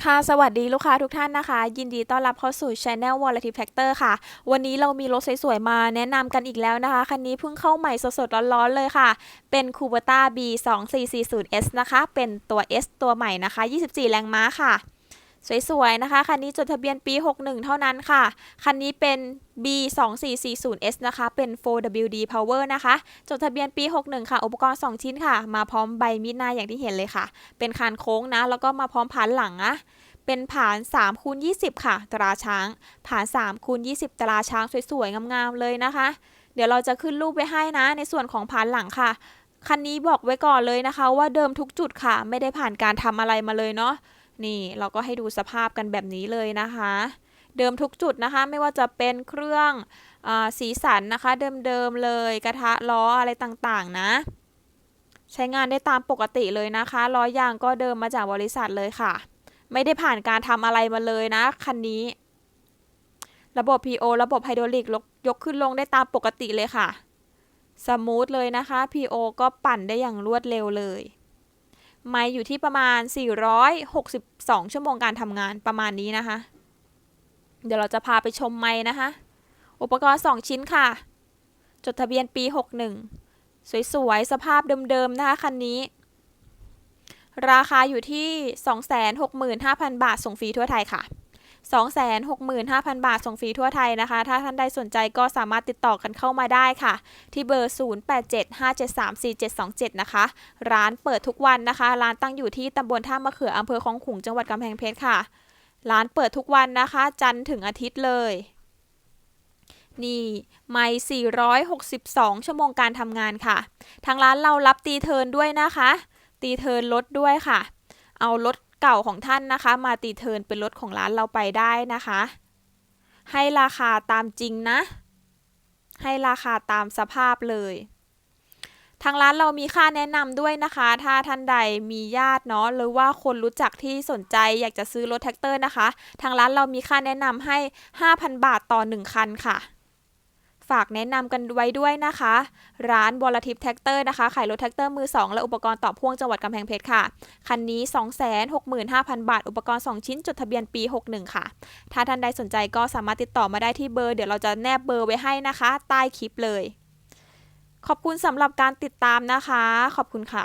ค่ะ สวัสดีลูกค้าทุกท่านนะคะ ยินดีต้อนรับเข้าสู่ Channel v o l a t i l Factor ค่ะ วันนี้เรามีรถสวยๆมาแนะนำกันอีกแล้วนะคะ คันนี้เพิ่งเข้าใหม่สดๆ ร้อนๆ เลยค่ะ เป็น Kubota B 2 4 4 0 S นะคะ เป็นตัว S ตัวใหม่นะคะ 24 แรงม้าค่ะ สวยๆนะคะ คันนี้จดทะเบียนปี 61 เท่านั้นค่ะ คันนี้เป็น B 2 4 4 0 S นะคะ เป็น 4WD Power นะคะ จดทะเบียนปี 61 ค่ะ อุปกรณ์ 2 ชิ้นค่ะ มาพร้อมใบมีดหน้าอย่างที่เห็นเลยค่ะ เป็นคานโค้งนะ แล้วก็มาพร้อมผานหลังนะเป็นผาน3คูณ20 ค่ะ ตราช้าง ผาน3คูณ20 ตราช้างสวยๆ งามๆ เลยนะคะ เดี๋ยวเราจะขึ้นรูปไว้ให้นะ ในส่วนของผานหลังค่ะ คันนี้บอกไว้ก่อนเลยนะคะ ว่าเดิมทุกจุดค่ะ ไม่ได้ผ่านการทำอะไรมาเลยเนาะ นี่เราก็ให้ดูสภาพกันแบบนี้เลยนะคะ เดิมทุกจุดนะคะไม่ว่าจะเป็นเครื่องอสีสันนะคะ เดิมๆเลยกระทะล้ออะไรต่างๆนะ ใช้งานได้ตามปกติเลยนะคะล้อยางก็เดิมมาจากบริษัทเลยค่ะ ไม่ได้ผ่านการทำอะไรมาเลยนะคันนี้ ระบบ PO ระบบไฮดรอลิกยกยกขึ้นลงได้ตามปกติเลยค่ะสมูทเลยนะคะ PO ก็ปั่นได้อย่างรวดเร็วเลย ไม่อยู่ที่ประมาณ 462 ชั่วโมงการทำงานประมาณนี้นะคะ เดี๋ยวเราจะพาไปชมไม้นะคะ อุปกรณ์ 2 ชิ้นค่ะ จดทะเบียนปี 61 สวยๆ สภาพเดิมๆ นะคะคันนี้ ราคาอยู่ที่ 265,000 บาทส่งฟรีทั่วไทยค่ะ 265,000 บาทส่งฟรีทั่วไทยนะคะ ถ้าท่านใดสนใจก็สามารถติดต่อกันเข้ามาได้ค่ะ ที่เบอร์ 0875734727 นะคะ ร้านเปิดทุกวันนะคะ ร้านตั้งอยู่ที่ตำบลท่ามะเขืออำเภอคลองขุงจังหวัดกำแพงเพชรค่ะ ร้านเปิดทุกวันนะคะ จันทร์ถึงอาทิตย์เลยนี่ไม่ 462 ชั่วโมงการทำงานค่ะ ทางร้านเรารับตีเทินด้วยนะคะ ตีเทินรถด้วยค่ะ เอารถ เก่าของท่านนะคะ มาตีเทินเป็นรถของร้านเราไปได้นะคะ ให้ราคาตามจริงนะ ให้ราคาตามสภาพเลย ทางร้านเรามีค่าแนะนำด้วยนะคะ ถ้าท่านใดมีญาติเนาะหรือว่าคนรู้จักที่สนใจอยากจะซื้อรถแท็กเตอร์นะคะ ทางร้านเรามีค่าแนะนำให้ 5,000 บาทต่อ 1 คันค่ะ ฝากแนะนำกันไว้ด้วยนะคะ ร้านวอลทิปแท็กเตอร์นะคะ ขายรถแท็กเตอร์มือ 2 และอุปกรณ์ต่อพ่วงจังหวัดกำแพงเพชรค่ะ คันนี้ 265,000 บาท อุปกรณ์ 2 ชิ้นจดทะเบียนปี 61 ค่ะ ถ้าท่านใดสนใจก็สามารถติดต่อมาได้ที่เบอร์ เดี๋ยวเราจะแนบเบอร์ไว้ให้นะคะ ใต้คลิปเลย ขอบคุณสำหรับการติดตามนะคะ ขอบคุณค่ะ